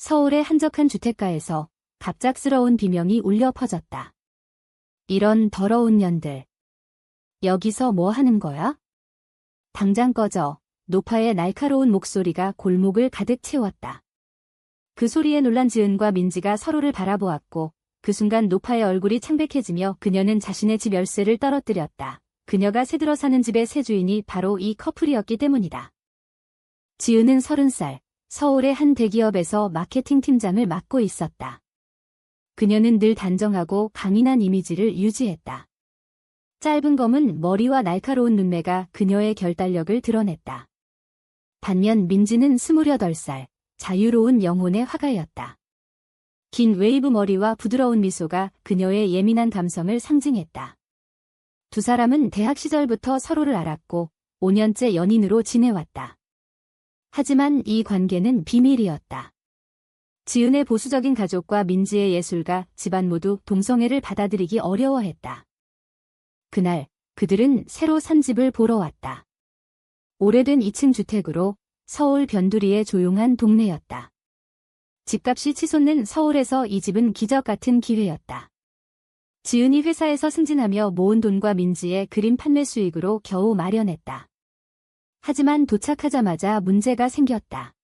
서울의 한적한 주택가에서 갑작스러운 비명이 울려 퍼졌다. 이런 더러운 년들. 여기서 뭐 하는 거야? 당장 꺼져. 노파의 날카로운 목소리가 골목을 가득 채웠다. 그 소리에 놀란 지은과 민지가 서로를 바라보았고 그 순간 노파의 얼굴이 창백해지며 그녀는 자신의 집 열쇠를 떨어뜨렸다. 그녀가 새들어 사는 집의 새 주인이 바로 이 커플이었기 때문이다. 지은은 서른 살, 서울의 한 대기업에서 마케팅 팀장을 맡고 있었다. 그녀는 늘 단정하고 강인한 이미지를 유지했다. 짧은 검은 머리와 날카로운 눈매가 그녀의 결단력을 드러냈다. 반면 민지는 28살, 자유로운 영혼의 화가였다. 긴 웨이브 머리와 부드러운 미소가 그녀의 예민한 감성을 상징했다. 두 사람은 대학 시절부터 서로를 알았고 5년째 연인으로 지내왔다. 하지만 이 관계는 비밀이었다. 지은의 보수적인 가족과 민지의 예술가 집안 모두 동성애를 받아들이기 어려워했다. 그날 그들은 새로 산 집을 보러 왔다. 오래된 2층 주택으로 서울 변두리의 조용한 동네였다. 집값이 치솟는 서울에서 이 집은 기적 같은 기회였다. 지은이 회사에서 승진하며 모은 돈과 민지의 그림 판매 수익으로 겨우 마련했다. 하지만 도착하자마자 문제가 생겼다.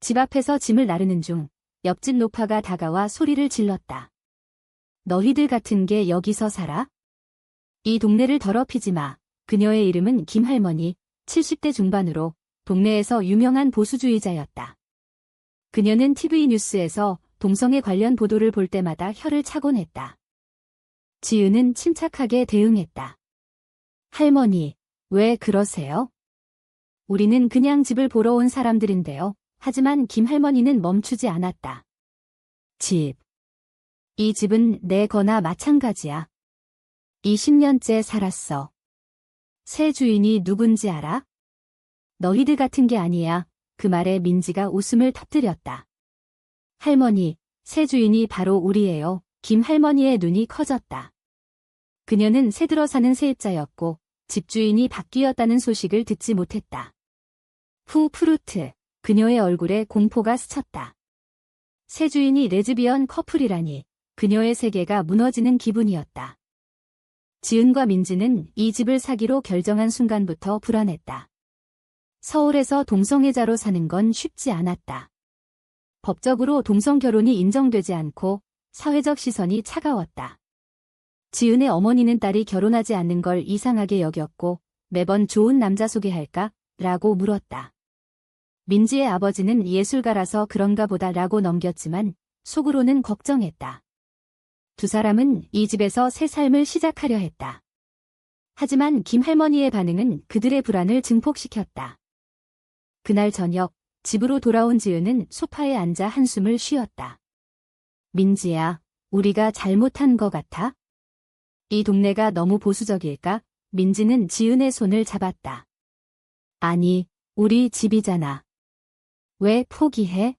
집 앞에서 짐을 나르는 중 옆집 노파가 다가와 소리를 질렀다. 너희들 같은 게 여기서 살아? 이 동네를 더럽히지 마. 그녀의 이름은 김할머니, 70대 중반으로 동네에서 유명한 보수주의자였다. 그녀는 TV 뉴스에서 동성애 관련 보도를 볼 때마다 혀를 차곤 했다. 지은은 침착하게 대응했다. 할머니, 왜 그러세요? 우리는 그냥 집을 보러 온 사람들인데요. 하지만 김할머니는 멈추지 않았다. 집. 이 집은 내 거나 마찬가지야. 20년째 살았어. 새 주인이 누군지 알아? 너희들 같은 게 아니야. 그 말에 민지가 웃음을 터뜨렸다. 할머니, 새 주인이 바로 우리예요. 김 할머니의 눈이 커졌다. 그녀는 새 들어 사는 세입자였고 집주인이 바뀌었다는 소식을 듣지 못했다. 후 푸르트, 그녀의 얼굴에 공포가 스쳤다. 새 주인이 레즈비언 커플이라니 그녀의 세계가 무너지는 기분이었다. 지은과 민지는 이 집을 사기로 결정한 순간부터 불안했다. 서울에서 동성애자로 사는 건 쉽지 않았다. 법적으로 동성 결혼이 인정되지 않고 사회적 시선이 차가웠다. 지은의 어머니는 딸이 결혼하지 않는 걸 이상하게 여겼고 매번 좋은 남자 소개할까? 라고 물었다. 민지의 아버지는 예술가라서 그런가 보다 라고 넘겼지만 속으로는 걱정했다. 두 사람은 이 집에서 새 삶을 시작하려 했다. 하지만 김 할머니의 반응은 그들의 불안을 증폭시켰다. 그날 저녁 집으로 돌아온 지은은 소파에 앉아 한숨을 쉬었다. 민지야, 우리가 잘못한 것 같아? 이 동네가 너무 보수적일까? 민지는 지은의 손을 잡았다. 아니, 우리 집이잖아. 왜 포기해?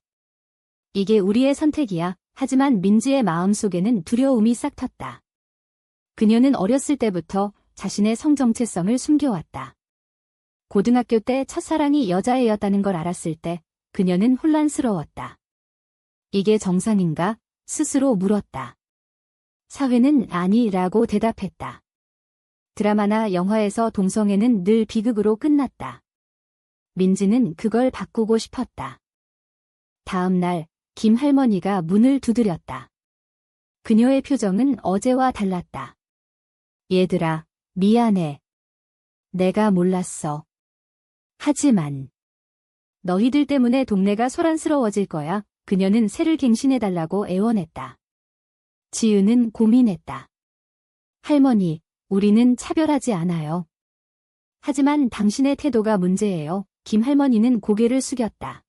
이게 우리의 선택이야. 하지만 민지의 마음속에는 두려움이 싹 텄다. 그녀는 어렸을 때부터 자신의 성정체성을 숨겨왔다. 고등학교 때 첫사랑이 여자애였다는 걸 알았을 때 그녀는 혼란스러웠다. 이게 정상인가? 스스로 물었다. 사회는 아니라고 대답했다. 드라마나 영화에서 동성애는 늘 비극으로 끝났다. 민지는 그걸 바꾸고 싶었다. 다음 날, 김 할머니가 문을 두드렸다. 그녀의 표정은 어제와 달랐다. 얘들아, 미안해. 내가 몰랐어. 하지만, 너희들 때문에 동네가 소란스러워질 거야. 그녀는 새를 갱신해달라고 애원했다. 지은은 고민했다. 할머니, 우리는 차별하지 않아요. 하지만 당신의 태도가 문제예요. 김 할머니는 고개를 숙였다.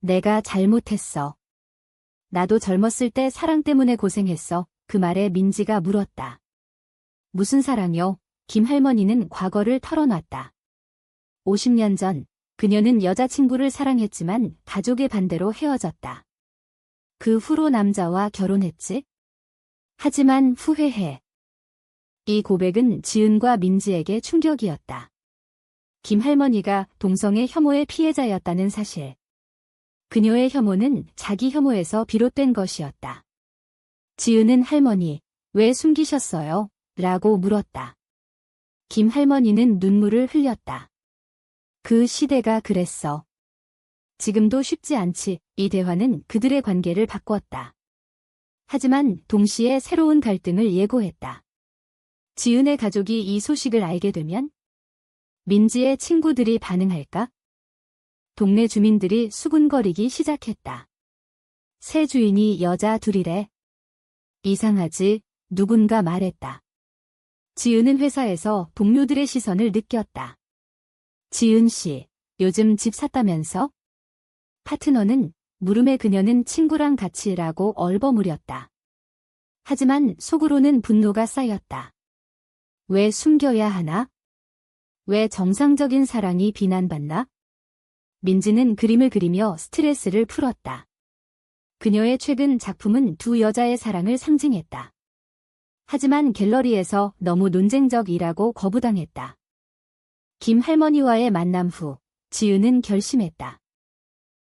내가 잘못했어. 나도 젊었을 때 사랑 때문에 고생했어. 그 말에 민지가 물었다. 무슨 사랑요? 김 할머니는 과거를 털어놨다. 50년 전 그녀는 여자친구를 사랑했지만 가족의 반대로 헤어졌다. 그 후로 남자와 결혼했지? 하지만 후회해. 이 고백은 지은과 민지에게 충격이었다. 김 할머니가 동성애 혐오의 피해자였다는 사실. 그녀의 혐오는 자기 혐오에서 비롯된 것이었다. 지은은 할머니, 왜 숨기셨어요? 라고 물었다. 김 할머니는 눈물을 흘렸다. 그 시대가 그랬어. 지금도 쉽지 않지. 이 대화는 그들의 관계를 바꿨다. 하지만 동시에 새로운 갈등을 예고했다. 지은의 가족이 이 소식을 알게 되면 민지의 친구들이 반응할까? 동네 주민들이 수군거리기 시작했다. 새 주인이 여자 둘이래. 이상하지, 누군가 말했다. 지은은 회사에서 동료들의 시선을 느꼈다. 지은 씨, 요즘 집 샀다면서? 파트너는 물음에 그녀는 친구랑 같이라고 얼버무렸다. 하지만 속으로는 분노가 쌓였다. 왜 숨겨야 하나? 왜 정상적인 사랑이 비난받나? 민지는 그림을 그리며 스트레스를 풀었다. 그녀의 최근 작품은 두 여자의 사랑을 상징했다. 하지만 갤러리에서 너무 논쟁적이라고 거부당했다. 김 할머니와의 만남 후 지은은 결심했다.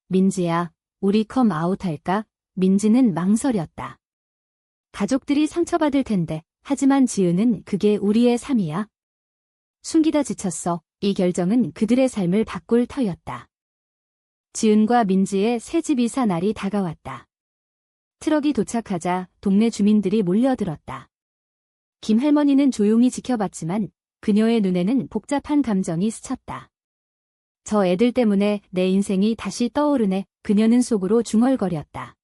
민지야, 우리 컴 아웃할까? 민지는 망설였다. 가족들이 상처받을 텐데, 하지만 지은은 그게 우리의 삶이야. 숨기다 지쳤어. 이 결정은 그들의 삶을 바꿀 터였다. 지은과 민지의 새집 이사 날이 다가왔다. 트럭이 도착하자 동네 주민들이 몰려들었다. 김 할머니는 조용히 지켜봤지만 그녀의 눈에는 복잡한 감정이 스쳤다. 저 애들 때문에 내 인생이 다시 떠오르네. 그녀는 속으로 중얼거렸다.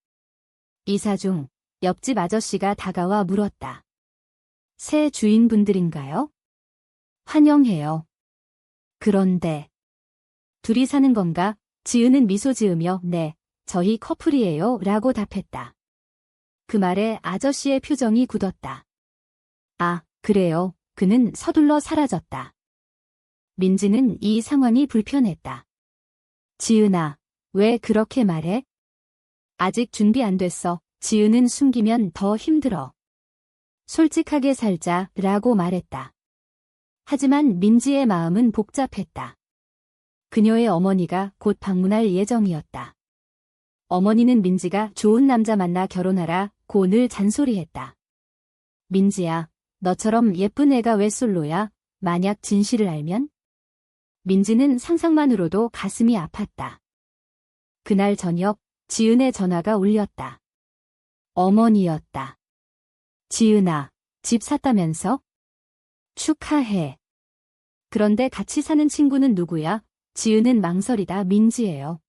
이사 중 옆집 아저씨가 다가와 물었다. 새 주인분들인가요? 환영해요. 그런데 둘이 사는 건가? 지은은 미소 지으며 네, 저희 커플이에요 라고 답했다. 그 말에 아저씨의 표정이 굳었다. 아, 그래요. 그는 서둘러 사라졌다. 민지는 이 상황이 불편했다. 지은아, 왜 그렇게 말해? 아직 준비 안 됐어. 지은은 숨기면 더 힘들어. 솔직하게 살자, 라고 말했다. 하지만 민지의 마음은 복잡했다. 그녀의 어머니가 곧 방문할 예정이었다. 어머니는 민지가 좋은 남자 만나 결혼하라 고 늘 잔소리했다. 민지야, 너처럼 예쁜 애가 왜 솔로야? 만약 진실을 알면? 민지는 상상만으로도 가슴이 아팠다. 그날 저녁 지은의 전화가 울렸다. 어머니였다. 지은아, 집 샀다면서? 축하해. 그런데 같이 사는 친구는 누구야? 지은은 망설이다 민지예요.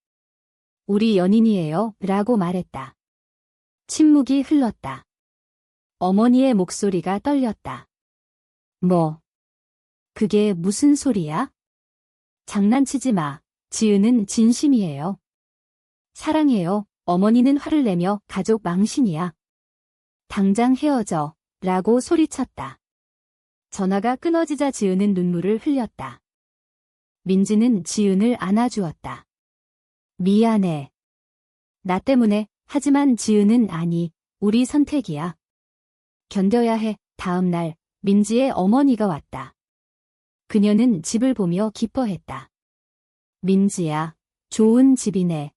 우리 연인이에요. 라고 말했다. 침묵이 흘렀다. 어머니의 목소리가 떨렸다. 뭐? 그게 무슨 소리야? 장난치지 마. 지은은 진심이에요. 사랑해요. 어머니는 화를 내며 가족 망신이야. 당장 헤어져. 라고 소리쳤다. 전화가 끊어지자 지은은 눈물을 흘렸다. 민지는 지은을 안아주었다. 미안해. 나 때문에, 하지만 지은은 아니, 우리 선택이야. 견뎌야 해. 다음 날, 민지의 어머니가 왔다. 그녀는 집을 보며 기뻐했다. 민지야, 좋은 집이네.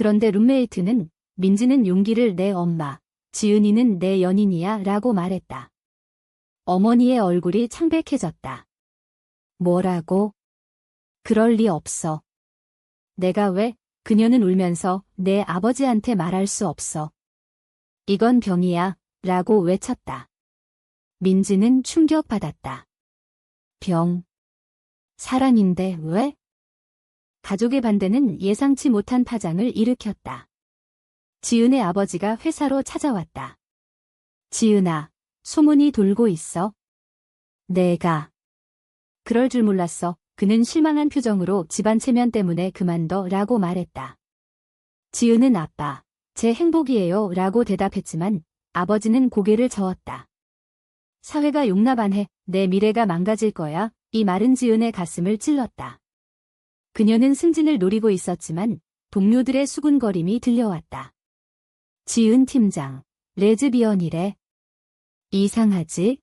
그런데 룸메이트는 민지는 용기를 내 엄마, 지은이는 내 연인이야 라고 말했다. 어머니의 얼굴이 창백해졌다. 뭐라고? 그럴 리 없어. 내가 왜? 그녀는 울면서 내 아버지한테 말할 수 없어. 이건 병이야, 라고 외쳤다. 민지는 충격받았다. 병. 사랑인데 왜? 가족의 반대는 예상치 못한 파장을 일으켰다. 지은의 아버지가 회사로 찾아왔다. 지은아, 소문이 돌고 있어. 내가. 그럴 줄 몰랐어. 그는 실망한 표정으로 집안 체면 때문에 그만둬 라고 말했다. 지은은 아빠, 제 행복이에요 라고 대답했지만 아버지는 고개를 저었다. 사회가 용납 안 해. 내 미래가 망가질 거야. 이 마른 지은의 가슴을 찔렀다. 그녀는 승진을 노리고 있었지만 동료들의 수군거림이 들려왔다. 지은 팀장, 레즈비언이래. 이상하지?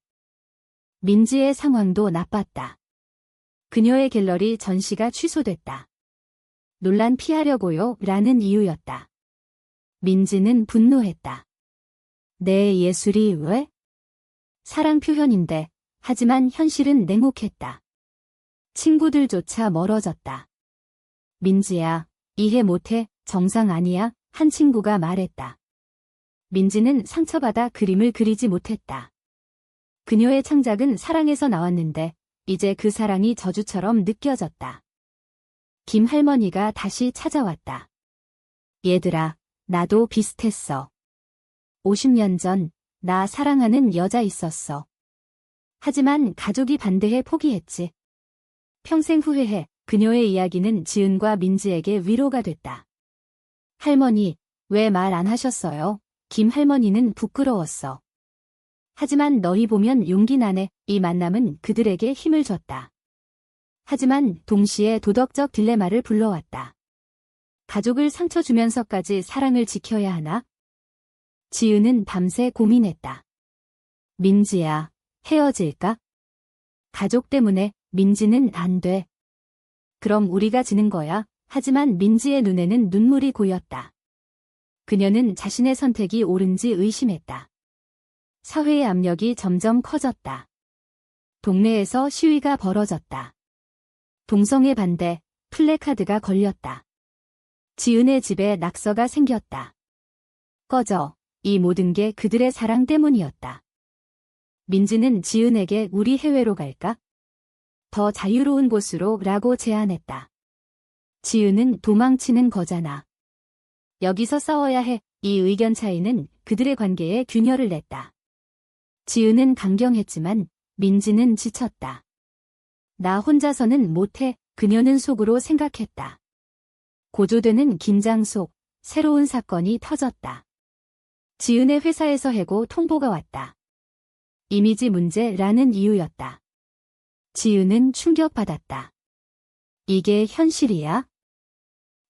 민지의 상황도 나빴다. 그녀의 갤러리 전시가 취소됐다. 논란 피하려고요 라는 이유였다. 민지는 분노했다. 내 예술이 왜? 사랑 표현인데, 하지만 현실은 냉혹했다. 친구들조차 멀어졌다. 민지야, 이해 못해, 정상 아니야, 한 친구가 말했다. 민지는 상처받아 그림을 그리지 못했다. 그녀의 창작은 사랑에서 나왔는데, 이제 그 사랑이 저주처럼 느껴졌다. 김 할머니가 다시 찾아왔다. 얘들아, 나도 비슷했어. 50년 전, 나 사랑하는 여자 있었어. 하지만 가족이 반대해 포기했지. 평생 후회해 그녀의 이야기는 지은과 민지에게 위로가 됐다. 할머니, 왜 말 안 하셨어요? 김 할머니는 부끄러웠어. 하지만 너희 보면 용기 나네. 이 만남은 그들에게 힘을 줬다. 하지만 동시에 도덕적 딜레마를 불러왔다. 가족을 상처 주면서까지 사랑을 지켜야 하나? 지은은 밤새 고민했다. 민지야, 헤어질까? 가족 때문에 민지는 안 돼. 그럼 우리가 지는 거야. 하지만 민지의 눈에는 눈물이 고였다. 그녀는 자신의 선택이 옳은지 의심했다. 사회의 압력이 점점 커졌다. 동네에서 시위가 벌어졌다. 동성애 반대, 플래카드가 걸렸다. 지은의 집에 낙서가 생겼다. 꺼져. 이 모든 게 그들의 사랑 때문이었다. 민지는 지은에게 우리 해외로 갈까? 더 자유로운 곳으로 라고 제안했다. 지은은 도망치는 거잖아. 여기서 싸워야 해. 이 의견 차이는 그들의 관계에 균열을 냈다. 지은은 강경했지만 민지는 지쳤다. 나 혼자서는 못해. 그녀는 속으로 생각했다. 고조되는 긴장 속 새로운 사건이 터졌다. 지은의 회사에서 해고 통보가 왔다. 이미지 문제라는 이유였다. 지은은 충격받았다. 이게 현실이야?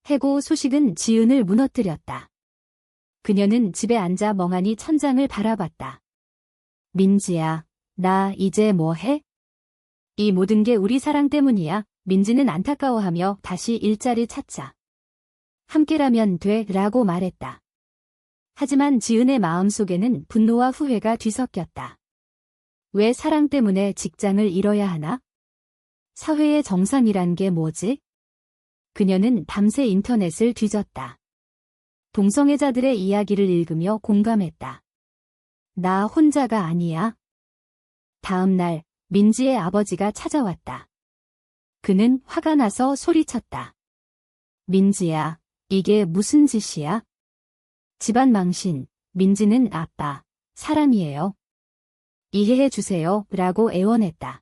해고 소식은 지은을 무너뜨렸다. 그녀는 집에 앉아 멍하니 천장을 바라봤다. 민지야, 나 이제 뭐 해? 이 모든 게 우리 사랑 때문이야. 민지는 안타까워하며 다시 일자리 찾자. 함께라면 돼 라고 말했다. 하지만 지은의 마음속에는 분노와 후회가 뒤섞였다. 왜 사랑 때문에 직장을 잃어야 하나? 사회의 정상이란 게 뭐지? 그녀는 밤새 인터넷을 뒤졌다. 동성애자들의 이야기를 읽으며 공감했다. 나 혼자가 아니야. 다음 날 민지의 아버지가 찾아왔다. 그는 화가 나서 소리쳤다. 민지야, 이게 무슨 짓이야? 집안 망신, 민지는 아빠, 사람이에요. 이해해 주세요. 라고 애원했다.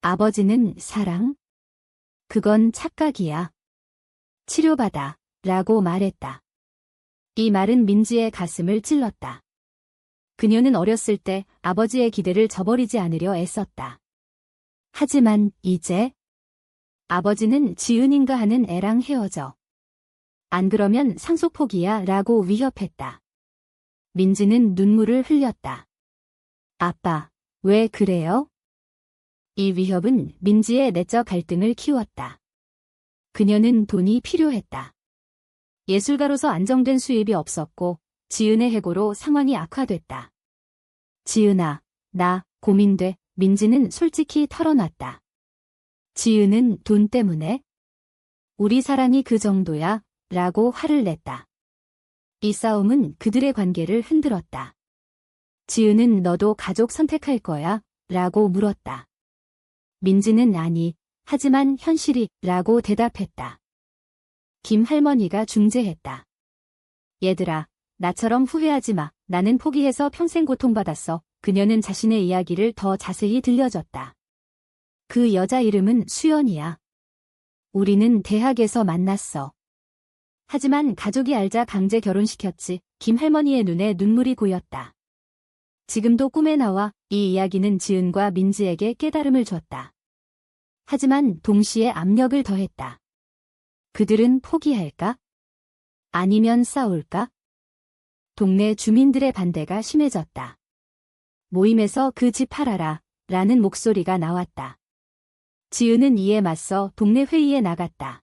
아버지는 사랑? 그건 착각이야. 치료받아. 라고 말했다. 이 말은 민지의 가슴을 찔렀다. 그녀는 어렸을 때 아버지의 기대를 저버리지 않으려 애썼다. 하지만 이제 아버지는 지은인가 하는 애랑 헤어져. 안 그러면 상속 포기야 라고 위협했다. 민지는 눈물을 흘렸다. 아빠, 왜 그래요? 이 위협은 민지의 내적 갈등을 키웠다. 그녀는 돈이 필요했다. 예술가로서 안정된 수입이 없었고 지은의 해고로 상황이 악화됐다. 지은아, 나 고민돼. 민지는 솔직히 털어놨다. 지은은 돈 때문에? 우리 사랑이 그 정도야? 라고 화를 냈다. 이 싸움은 그들의 관계를 흔들었다. 지은은 너도 가족 선택할 거야? 라고 물었다. 민지는 아니, 하지만 현실이 라고 대답했다. 김 할머니가 중재했다. 얘들아, 나처럼 후회하지 마. 나는 포기해서 평생 고통받았어. 그녀는 자신의 이야기를 더 자세히 들려줬다. 그 여자 이름은 수연이야. 우리는 대학에서 만났어. 하지만 가족이 알자 강제 결혼시켰지. 김 할머니의 눈에 눈물이 고였다. 지금도 꿈에 나와 이 이야기는 지은과 민지에게 깨달음을 줬다. 하지만 동시에 압력을 더했다. 그들은 포기할까? 아니면 싸울까? 동네 주민들의 반대가 심해졌다. 모임에서 그 집 팔아라 라는 목소리가 나왔다. 지은은 이에 맞서 동네 회의에 나갔다.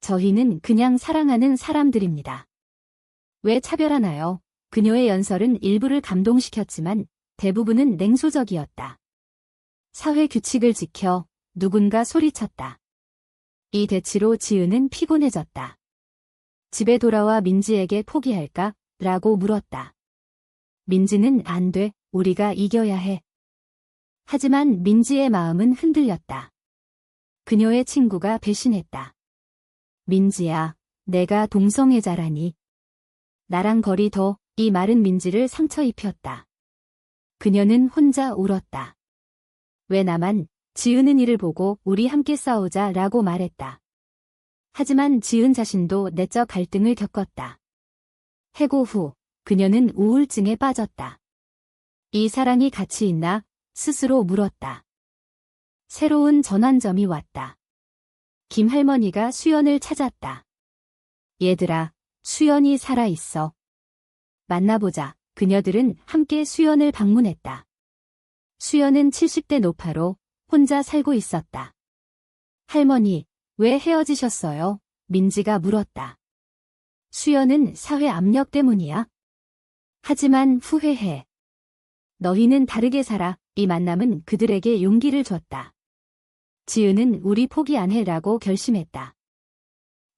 저희는 그냥 사랑하는 사람들입니다. 왜 차별하나요? 그녀의 연설은 일부를 감동시켰지만 대부분은 냉소적이었다. 사회 규칙을 지켜 누군가 소리쳤다. 이 대치로 지은은 피곤해졌다. 집에 돌아와 민지에게 포기할까? 라고 물었다. 민지는 안 돼, 우리가 이겨야 해. 하지만 민지의 마음은 흔들렸다. 그녀의 친구가 배신했다. 민지야, 내가 동성애자라니. 나랑 거리 더, 이 말은 민지를 상처 입혔다. 그녀는 혼자 울었다. 왜 나만, 지은은 이를 보고 우리 함께 싸우자 라고 말했다. 하지만 지은 자신도 내적 갈등을 겪었다. 해고 후, 그녀는 우울증에 빠졌다. 이 사랑이 가치 있나? 스스로 물었다. 새로운 전환점이 왔다. 김 할머니가 수연을 찾았다. 얘들아, 수연이 살아있어. 만나보자. 그녀들은 함께 수연을 방문했다. 수연은 70대 노파로 혼자 살고 있었다. 할머니, 왜 헤어지셨어요? 민지가 물었다. 수연은 사회 압력 때문이야. 하지만 후회해. 너희는 다르게 살아. 이 만남은 그들에게 용기를 줬다. 지은은 우리 포기 안 해라고 결심했다.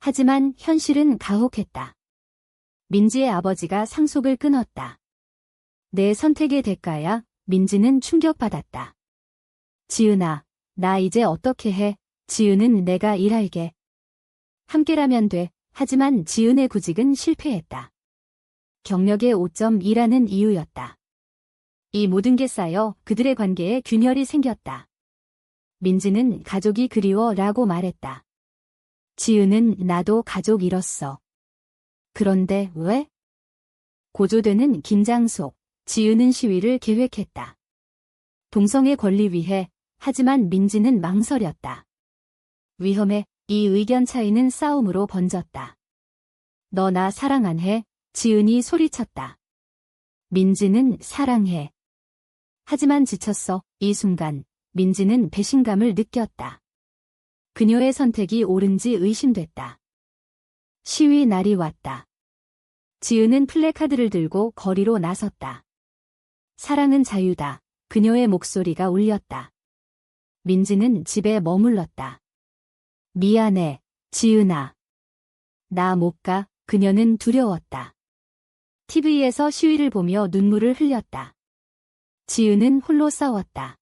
하지만 현실은 가혹했다. 민지의 아버지가 상속을 끊었다. 내 선택의 대가야 민지는 충격받았다. 지은아, 나 이제 어떻게 해? 지은은 내가 일할게. 함께라면 돼. 하지만 지은의 구직은 실패했다. 경력의 5.2라는 이유였다. 이 모든 게 쌓여 그들의 관계에 균열이 생겼다. 민지는 가족이 그리워 라고 말했다. 지은은 나도 가족 잃었어. 그런데 왜? 고조되는 긴장 속 지은은 시위를 계획했다. 동성애 권리 위해 하지만 민지는 망설였다. 위험해 이 의견 차이는 싸움으로 번졌다. 너 나 사랑 안 해? 지은이 소리쳤다. 민지는 사랑해. 하지만 지쳤어. 이 순간 민지는 배신감을 느꼈다. 그녀의 선택이 옳은지 의심됐다. 시위 날이 왔다. 지은은 플래카드를 들고 거리로 나섰다. 사랑은 자유다. 그녀의 목소리가 울렸다. 민지는 집에 머물렀다. 미안해, 지은아. 나 못 가. 그녀는 두려웠다. TV에서 시위를 보며 눈물을 흘렸다. 지은은 홀로 싸웠다.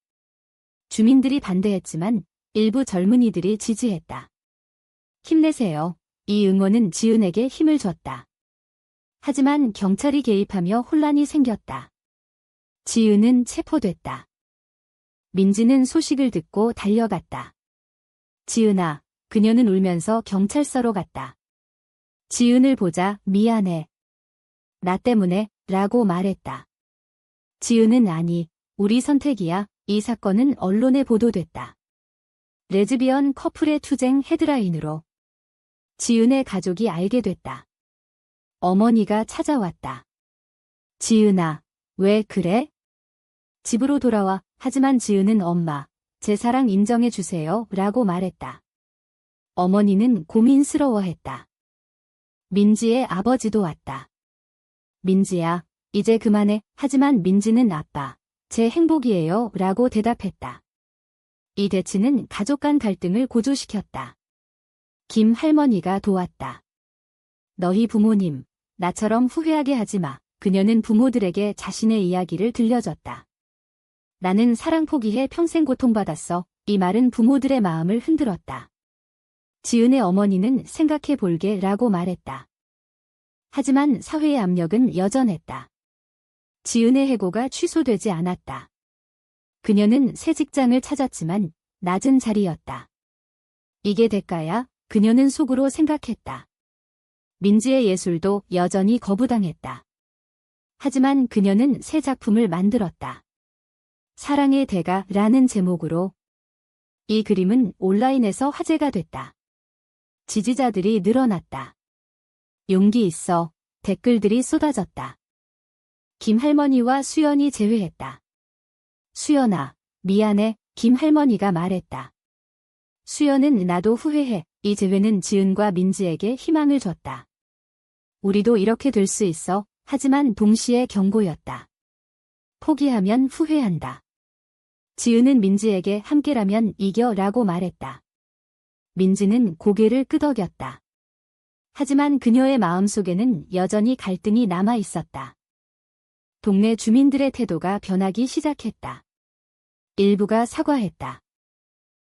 주민들이 반대했지만 일부 젊은이들이 지지했다. 힘내세요. 이 응원은 지은에게 힘을 줬다. 하지만 경찰이 개입하며 혼란이 생겼다. 지은은 체포됐다. 민지는 소식을 듣고 달려갔다. 지은아, 그녀는 울면서 경찰서로 갔다. 지은을 보자 미안해. 나 때문에 라고 말했다. 지은은 아니, 우리 선택이야. 이 사건은 언론에 보도됐다. 레즈비언 커플의 투쟁 헤드라인으로 지은의 가족이 알게 됐다. 어머니가 찾아왔다. 지은아, 왜 그래? 집으로 돌아와. 하지만 지은은 엄마, 제 사랑 인정해 주세요. 라고 말했다. 어머니는 고민스러워했다. 민지의 아버지도 왔다. 민지야, 이제 그만해. 하지만 민지는 아빠, 제 행복이에요. 라고 대답했다. 이 대치는 가족 간 갈등을 고조시켰다. 김 할머니가 도왔다. 너희 부모님, 나처럼 후회하게 하지 마. 그녀는 부모들에게 자신의 이야기를 들려줬다. 나는 사랑 포기해 평생 고통받았어. 이 말은 부모들의 마음을 흔들었다. 지은의 어머니는 생각해 볼게 라고 말했다. 하지만 사회의 압력은 여전했다. 지은의 해고가 취소되지 않았다. 그녀는 새 직장을 찾았지만 낮은 자리였다. 이게 대가야? 그녀는 속으로 생각했다. 민지의 예술도 여전히 거부당했다. 하지만 그녀는 새 작품을 만들었다. 사랑의 대가라는 제목으로 이 그림은 온라인에서 화제가 됐다. 지지자들이 늘어났다. 용기 있어 댓글들이 쏟아졌다. 김할머니와 수연이 제외했다. 수연아, 미안해, 김할머니가 말했다. 수연은 나도 후회해. 이 재회는 지은과 민지에게 희망을 줬다. 우리도 이렇게 될 수 있어. 하지만 동시에 경고였다. 포기하면 후회한다. 지은은 민지에게 함께라면 이겨 라고 말했다. 민지는 고개를 끄덕였다. 하지만 그녀의 마음속에는 여전히 갈등이 남아 있었다. 동네 주민들의 태도가 변하기 시작했다. 일부가 사과했다.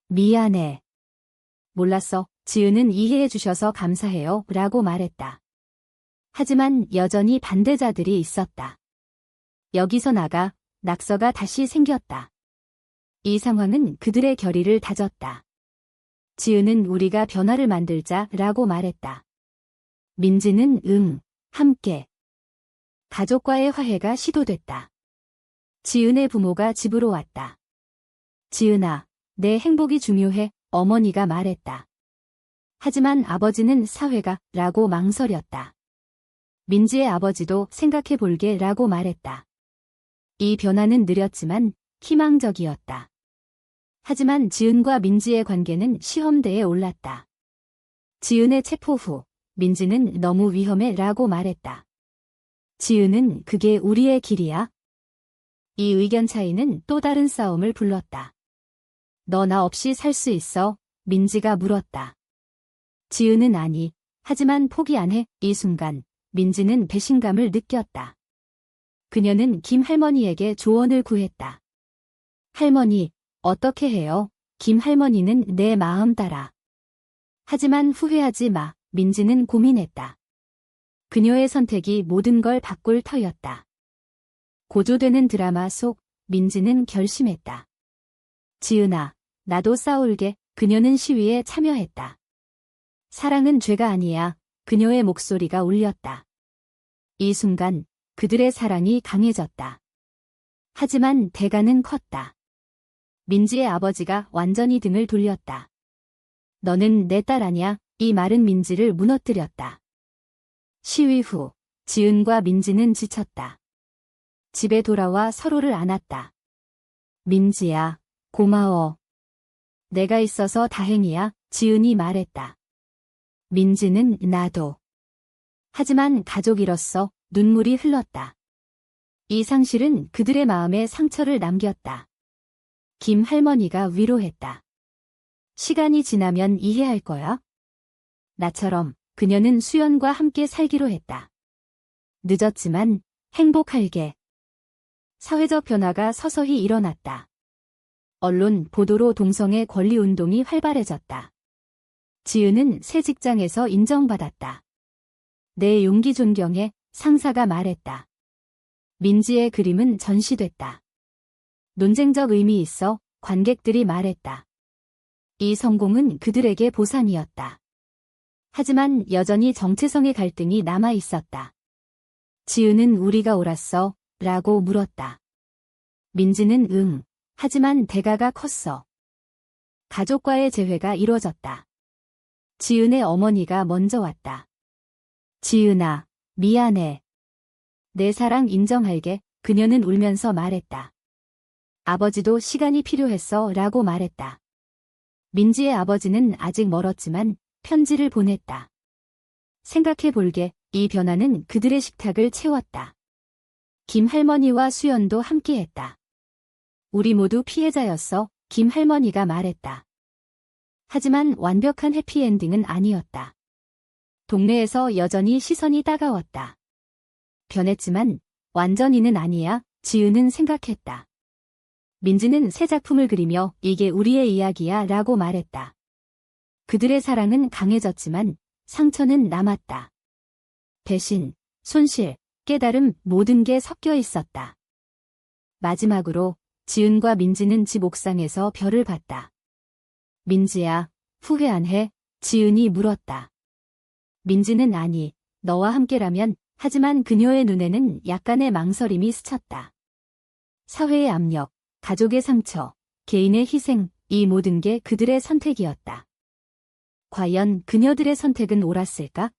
미안해. 몰랐어. 지은은 이해해 주셔서 감사해요. 라고 말했다. 하지만 여전히 반대자들이 있었다. 여기서 나가 낙서가 다시 생겼다. 이 상황은 그들의 결의를 다졌다. 지은은 우리가 변화를 만들자 라고 말했다. 민지는 응, 함께. 가족과의 화해가 시도됐다. 지은의 부모가 집으로 왔다. 지은아, 내 행복이 중요해, 어머니가 말했다. 하지만 아버지는 사회가 라고 망설였다. 민지의 아버지도 생각해 볼게 라고 말했다. 이 변화는 느렸지만 희망적이었다. 하지만 지은과 민지의 관계는 시험대에 올랐다. 지은의 체포 후 민지는 너무 위험해 라고 말했다. 지은은 그게 우리의 길이야. 이 의견 차이는 또 다른 싸움을 불렀다. 너 나 없이 살 수 있어? 민지가 물었다. 지은은 아니, 하지만 포기 안 해. 이 순간 민지는 배신감을 느꼈다. 그녀는 김 할머니에게 조언을 구했다. 할머니, 어떻게 해요? 김 할머니는 내 마음 따라. 하지만 후회하지 마. 민지는 고민했다. 그녀의 선택이 모든 걸 바꿀 터였다. 고조되는 드라마 속 민지는 결심했다. 지은아, 나도 싸울게. 그녀는 시위에 참여했다. 사랑은 죄가 아니야. 그녀의 목소리가 울렸다. 이 순간 그들의 사랑이 강해졌다. 하지만 대가는 컸다. 민지의 아버지가 완전히 등을 돌렸다. 너는 내 딸 아냐? 이 말은 민지를 무너뜨렸다. 시위 후 지은과 민지는 지쳤다. 집에 돌아와 서로를 안았다. 민지야, 고마워. 내가 있어서 다행이야, 지은이 말했다. 민지는 나도. 하지만 가족이로서 눈물이 흘렀다. 이 상실은 그들의 마음에 상처를 남겼다. 김 할머니가 위로했다. 시간이 지나면 이해할 거야. 나처럼 그녀는 수연과 함께 살기로 했다. 늦었지만 행복할게. 사회적 변화가 서서히 일어났다. 언론 보도로 동성애 권리 운동이 활발해졌다. 지은은 새 직장에서 인정받았다. 내 용기 존경해 상사가 말했다. 민지의 그림은 전시됐다. 논쟁적 의미 있어 관객들이 말했다. 이 성공은 그들에게 보상이었다. 하지만 여전히 정체성의 갈등이 남아 있었다. 지은은 우리가 옳았어 라고 물었다. 민지는 응, 하지만 대가가 컸어. 가족과의 재회가 이루어졌다. 지은의 어머니가 먼저 왔다. 지은아, 미안해. 내 사랑 인정할게. 그녀는 울면서 말했다. 아버지도 시간이 필요했어 라고 말했다. 민지의 아버지는 아직 멀었지만 편지를 보냈다. 생각해 볼게 이 변화는 그들의 식탁을 채웠다. 김 할머니와 수연도 함께했다. 우리 모두 피해자였어. 김 할머니가 말했다. 하지만 완벽한 해피엔딩은 아니었다. 동네에서 여전히 시선이 따가웠다. 변했지만 완전히는 아니야. 지은은 생각했다. 민지는 새 작품을 그리며 이게 우리의 이야기야 라고 말했다. 그들의 사랑은 강해졌지만 상처는 남았다. 배신, 손실, 깨달음 모든 게 섞여 있었다. 마지막으로 지은과 민지는 집 옥상에서 별을 봤다. 민지야, 후회 안 해? 지은이 물었다. 민지는 아니, 너와 함께라면 하지만 그녀의 눈에는 약간의 망설임이 스쳤다. 사회의 압력, 가족의 상처, 개인의 희생, 이 모든 게 그들의 선택이었다. 과연 그녀들의 선택은 옳았을까?